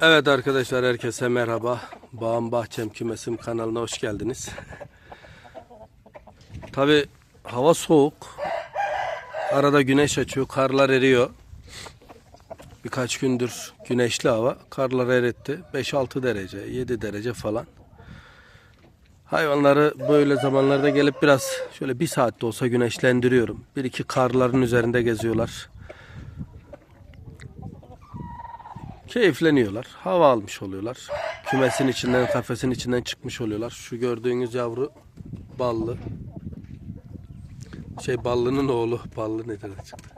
Evet arkadaşlar herkese merhaba. Bağım Bahçem Kümesim kanalına hoş geldiniz. Tabi hava soğuk. Arada güneş açıyor. Karlar eriyor. Birkaç gündür güneşli hava. Karlar eritti. 5-6 derece, 7 derece falan. Hayvanları böyle zamanlarda gelip biraz şöyle bir saatte olsa güneşlendiriyorum. Bir iki karların üzerinde geziyorlar. Keyifleniyorlar. Hava almış oluyorlar. Kümesin içinden, kafesin içinden çıkmış oluyorlar. Şu gördüğünüz yavru ballı. Şey ballının oğlu. Ballı nedir çıktı?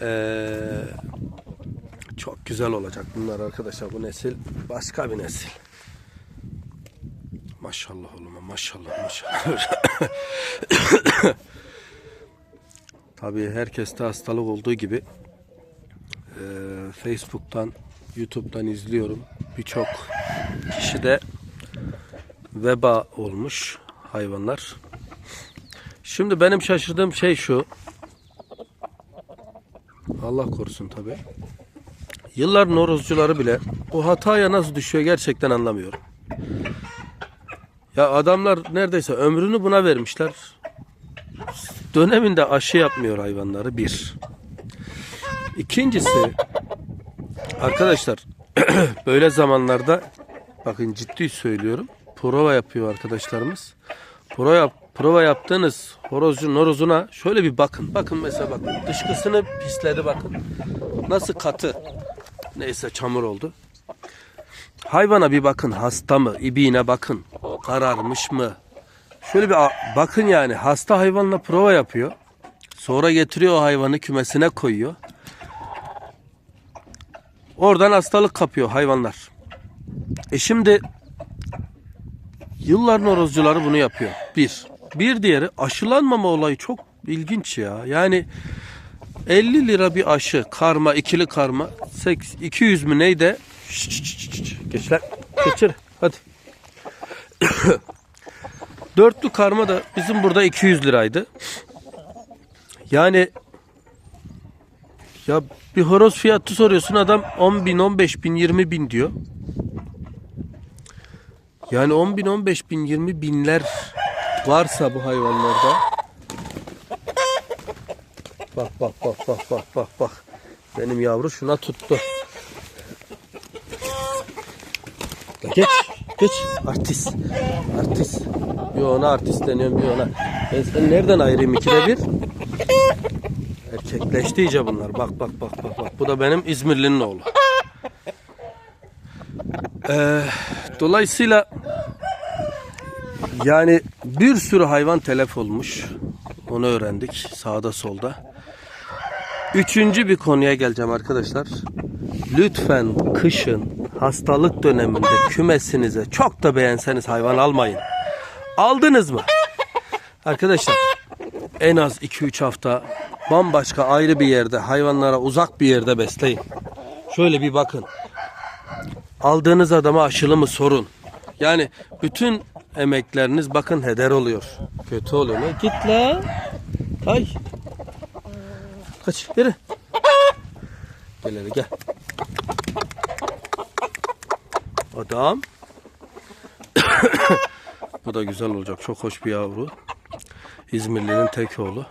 Ee, çok güzel olacak bunlar arkadaşlar. Bu nesil başka bir nesil. Maşallah oğluma maşallah maşallah. Tabii herkeste hastalık olduğu gibi Facebook'tan, YouTube'dan izliyorum. Birçok kişi de veba olmuş hayvanlar. Şimdi benim şaşırdığım şey şu. Allah korusun tabi. Yılların horozcuları bile o hataya nasıl düşüyor gerçekten anlamıyorum. Ya adamlar neredeyse ömrünü buna vermişler. Döneminde aşı yapmıyor hayvanları bir. İkincisi arkadaşlar böyle zamanlarda bakın ciddi söylüyorum prova yapıyor arkadaşlarımız. Prova, yap, prova yaptığınız horozcunun horozuna şöyle bir bakın. Bakın mesela bakın dışkısını pisledi bakın. Nasıl katı. Neyse çamur oldu. Hayvana bir bakın hasta mı? İbiğine bakın. Kararmış mı? Şöyle bir bakın yani hasta hayvanla prova yapıyor. Sonra getiriyor o hayvanı kümesine koyuyor. Oradan hastalık kapıyor hayvanlar. E şimdi yılların horozcuları bunu yapıyor. Bir. Bir diğeri aşılanmama olayı çok ilginç ya. Yani 50 lira bir aşı karma ikili karma 8, 200 mü neydi? Geç lan. Geçir. Hadi. Dörtlü karma da bizim burada 200 liraydı. Yani ya bir horoz fiyatı soruyorsun adam 10 bin, 15 bin, 20 bin diyor. Yani 10 bin, 15 bin, 20 binler varsa bu hayvanlarda. Bak bak bak bak bak bak bak. Benim yavru şuna tuttu. Geç, geç. Artist. Artist. Bir ona artist deniyorum bir ona. Ben seni nereden ayırayım ikide bir? Erkekleşti iyice bunlar. Bak bak bak bak bak. Bu da benim İzmirli'nin oğlu. Ee, dolayısıyla yani bir sürü hayvan telef olmuş. Onu öğrendik sağda solda. Üçüncü bir konuya geleceğim arkadaşlar. Lütfen kışın hastalık döneminde kümesinize çok da beğenseniz hayvan almayın. Aldınız mı? Arkadaşlar en az 2-3 hafta bambaşka ayrı bir yerde hayvanlara uzak bir yerde besleyin. Şöyle bir bakın. Aldığınız adama aşılı mı sorun. Yani bütün emekleriniz bakın heder oluyor. Kötü oluyor. Ne? Git la. Ay. Kaç yürü. Gel hele gel. Adam. Bu da güzel olacak. Çok hoş bir yavru. İzmirli'nin tek oğlu.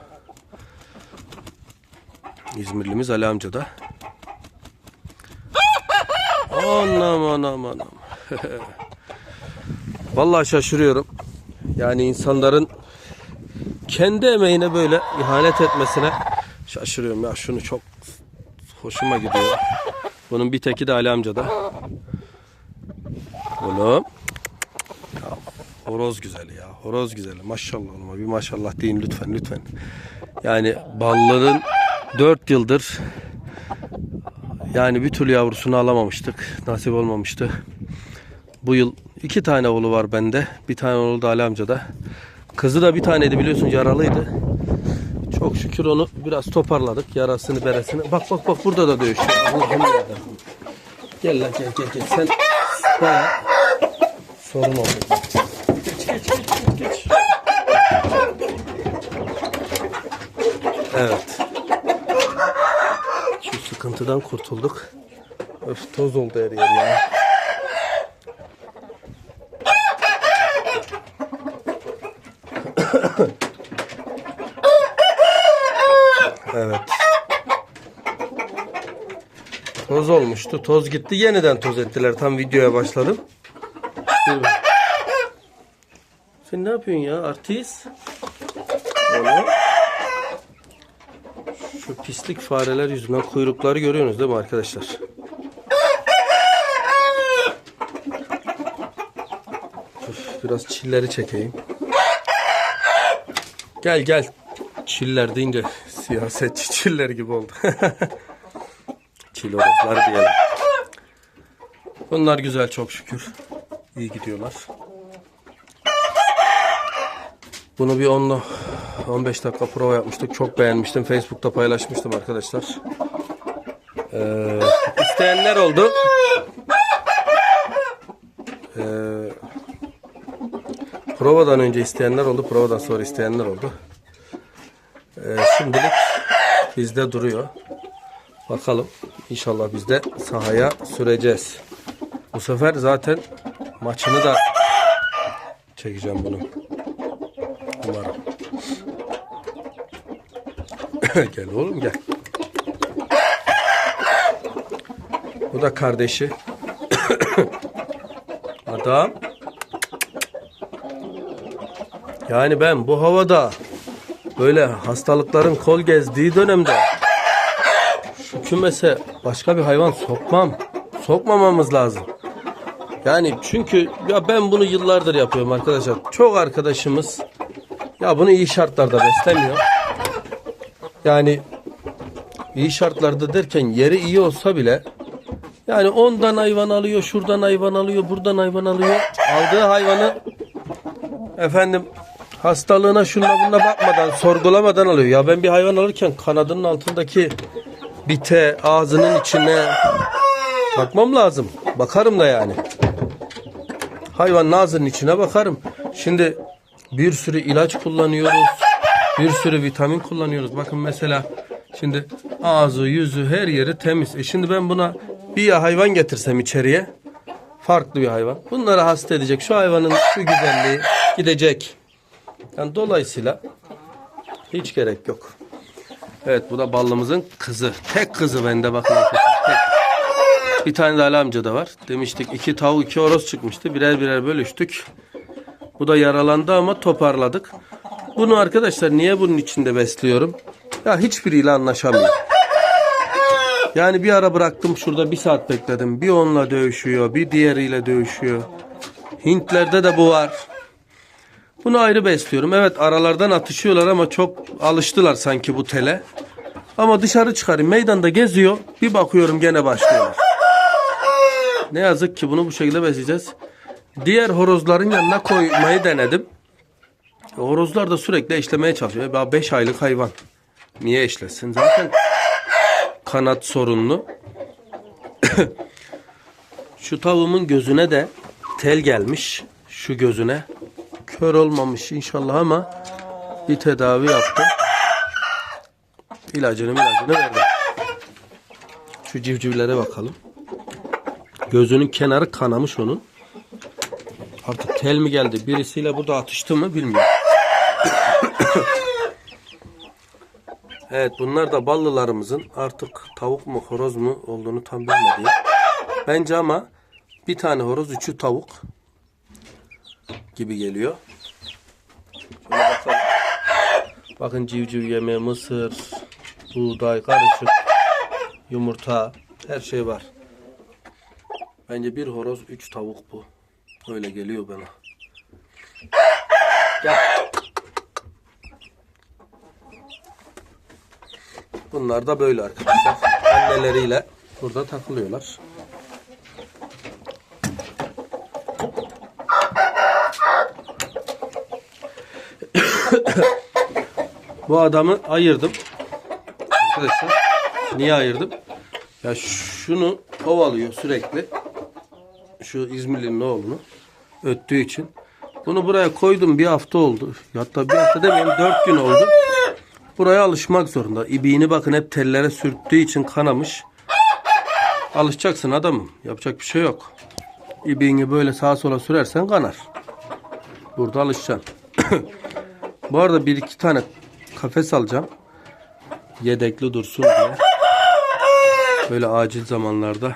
İzmirlimiz Ali amca da. Anam anam anam. Vallahi şaşırıyorum. Yani insanların kendi emeğine böyle ihanet etmesine şaşırıyorum ya. Şunu çok hoşuma gidiyor. Bunun bir teki de Ali amca da. Oğlum. Ya, horoz güzeli ya. Horoz güzeli. Maşallah oğluma. Bir maşallah deyin lütfen lütfen. Yani balların 4 yıldır yani bir türlü yavrusunu alamamıştık. Nasip olmamıştı. Bu yıl iki tane oğlu var bende. Bir tane oğlu da Ali amcada. Kızı da bir taneydi biliyorsun yaralıydı. Çok şükür onu biraz toparladık. Yarasını beresini. Bak bak bak burada da dövüşüyor. Allah'ım yarabbim. Gel lan gel gel gel. Sen baya sorun oldu. Geç geç geç geç. Evet. Sıkıntıdan kurtulduk. Öf toz oldu her yer ya. evet. Toz olmuştu. Toz gitti. Yeniden toz ettiler. Tam videoya başladım. Sen ne yapıyorsun ya? Artist. Oğlum. Pislik fareler yüzünden kuyrukları görüyorsunuz değil mi arkadaşlar? Üf, biraz çilleri çekeyim. Gel gel. Çiller deyince siyasetçi çiller gibi oldu. Çil horozlar diyelim. Bunlar güzel çok şükür. İyi gidiyorlar. Bunu bir 10 15 dakika prova yapmıştık. Çok beğenmiştim. Facebook'ta paylaşmıştım arkadaşlar. Ee, isteyenler oldu. Ee, provadan önce isteyenler oldu. Provadan sonra isteyenler oldu. Ee, şimdilik bizde duruyor. Bakalım. İnşallah biz de sahaya süreceğiz. Bu sefer zaten maçını da çekeceğim bunun. Umarım. Gel oğlum gel. Bu da kardeşi. Adam. Yani ben bu havada böyle hastalıkların kol gezdiği dönemde şu kümese başka bir hayvan sokmam. Sokmamamız lazım. Yani çünkü ya ben bunu yıllardır yapıyorum arkadaşlar. Çok arkadaşımız ya bunu iyi şartlarda beslemiyor. Yani iyi şartlarda derken yeri iyi olsa bile yani ondan hayvan alıyor, şuradan hayvan alıyor, buradan hayvan alıyor. Aldığı hayvanı efendim hastalığına şuna buna bakmadan, sorgulamadan alıyor. Ya ben bir hayvan alırken kanadının altındaki bite, ağzının içine bakmam lazım. Bakarım da yani. Hayvanın ağzının içine bakarım. Şimdi bir sürü ilaç kullanıyoruz. Bir sürü vitamin kullanıyoruz. Bakın mesela şimdi ağzı, yüzü, her yeri temiz. E şimdi ben buna bir hayvan getirsem içeriye farklı bir hayvan. Bunları hasta edecek. Şu hayvanın şu güzelliği gidecek. Yani dolayısıyla hiç gerek yok. Evet bu da ballımızın kızı. Tek kızı bende bakın. Bir tane de Ali amca da var. Demiştik iki tavuk iki horoz çıkmıştı. Birer birer bölüştük. Bu da yaralandı ama toparladık. Bunu arkadaşlar niye bunun içinde besliyorum? Ya hiçbiriyle anlaşamıyor. Yani bir ara bıraktım şurada bir saat bekledim. Bir onunla dövüşüyor, bir diğeriyle dövüşüyor. Hintlerde de bu var. Bunu ayrı besliyorum. Evet aralardan atışıyorlar ama çok alıştılar sanki bu tele. Ama dışarı çıkarayım meydanda geziyor. Bir bakıyorum gene başlıyorlar. Ne yazık ki bunu bu şekilde besleyeceğiz. Diğer horozların yanına koymayı denedim. Horozlar da sürekli eşlemeye çalışıyor. 5 aylık hayvan. Niye eşlesin? Zaten kanat sorunlu. Şu tavuğumun gözüne de tel gelmiş. Şu gözüne. Kör olmamış inşallah ama bir tedavi yaptım. İlacını ilacını verdim. Şu civcivlere bakalım. Gözünün kenarı kanamış onun. Artık tel mi geldi? Birisiyle burada atıştı mı bilmiyorum. evet bunlar da ballılarımızın artık tavuk mu horoz mu olduğunu tam bilmediğim. Bence ama bir tane horoz üçü tavuk gibi geliyor. Bakın civciv yeme, mısır, buğday, karışık, yumurta her şey var. Bence bir horoz üç tavuk bu. Öyle geliyor bana. Gel. Bunlar da böyle arkadaşlar. Anneleriyle burada takılıyorlar. Bu adamı ayırdım. Arkadaşlar niye ayırdım? Ya şunu kovalıyor sürekli. Şu İzmirli'nin oğlunu öttüğü için. Bunu buraya koydum bir hafta oldu. Hatta bir hafta demeyeyim dört gün oldu. Buraya alışmak zorunda. İbiğini bakın hep tellere sürttüğü için kanamış. Alışacaksın adamım. Yapacak bir şey yok. İbiğini böyle sağa sola sürersen kanar. Burada alışacaksın. Bu arada bir iki tane kafes alacağım. Yedekli dursun diye. Böyle acil zamanlarda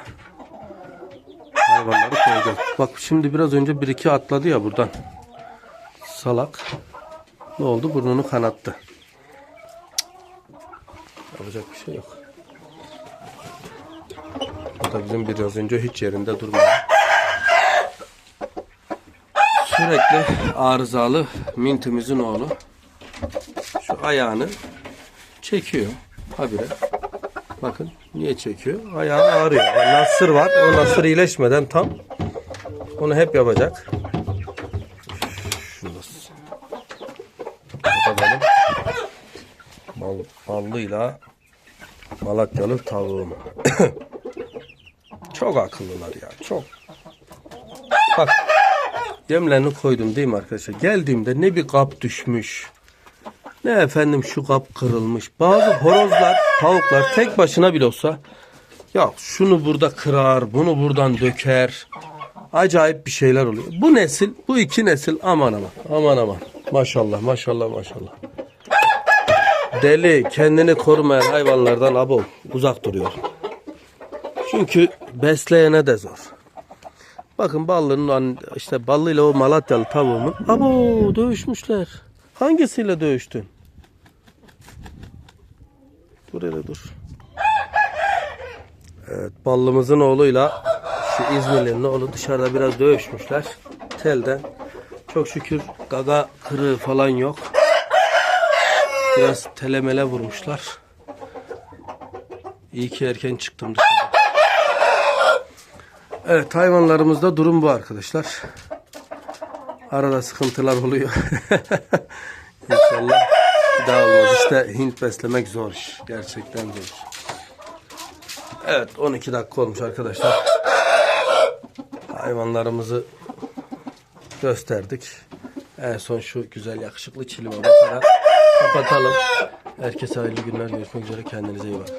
hayvanları koyacağım. Bak şimdi biraz önce bir iki atladı ya buradan. Salak. Ne oldu? Burnunu kanattı. Yapacak bir şey yok. Da bizim biraz önce hiç yerinde durmuyor. Sürekli arızalı mintimizin oğlu şu ayağını çekiyor habire. Bakın niye çekiyor? Ayağı ağrıyor. Yani nasır var. O nasır iyileşmeden tam onu hep yapacak. Şunu da kapatalım. Bal, ballıyla Malatyalı tavuğum. çok akıllılar ya. Çok. Bak Yemlerini koydum değil mi arkadaşlar? Geldiğimde ne bir kap düşmüş. Ne efendim şu kap kırılmış. Bazı horozlar, tavuklar tek başına bile olsa ya şunu burada kırar, bunu buradan döker. Acayip bir şeyler oluyor. Bu nesil, bu iki nesil aman aman. Aman aman. Maşallah, maşallah, maşallah. Deli, kendini korumayan hayvanlardan abo uzak duruyor. Çünkü besleyene de zor. Bakın ballının işte ballıyla o Malatyalı tavuğumun. Abo dövüşmüşler. Hangisiyle dövüştün? Dur hele dur. Evet ballımızın oğluyla şu İzmirli'nin oğlu dışarıda biraz dövüşmüşler. Telden. Çok şükür gaga kırığı falan yok. Biraz telemele vurmuşlar. İyi ki erken çıktım dışarı. Evet hayvanlarımızda durum bu arkadaşlar. Arada sıkıntılar oluyor. İnşallah olmaz. İşte Hint beslemek zor iş. Gerçekten zor. Evet 12 dakika olmuş arkadaşlar. Hayvanlarımızı gösterdik. En son şu güzel yakışıklı çilime bakarak kapatalım. Herkese hayırlı günler. Görüşmek üzere. Kendinize iyi bakın.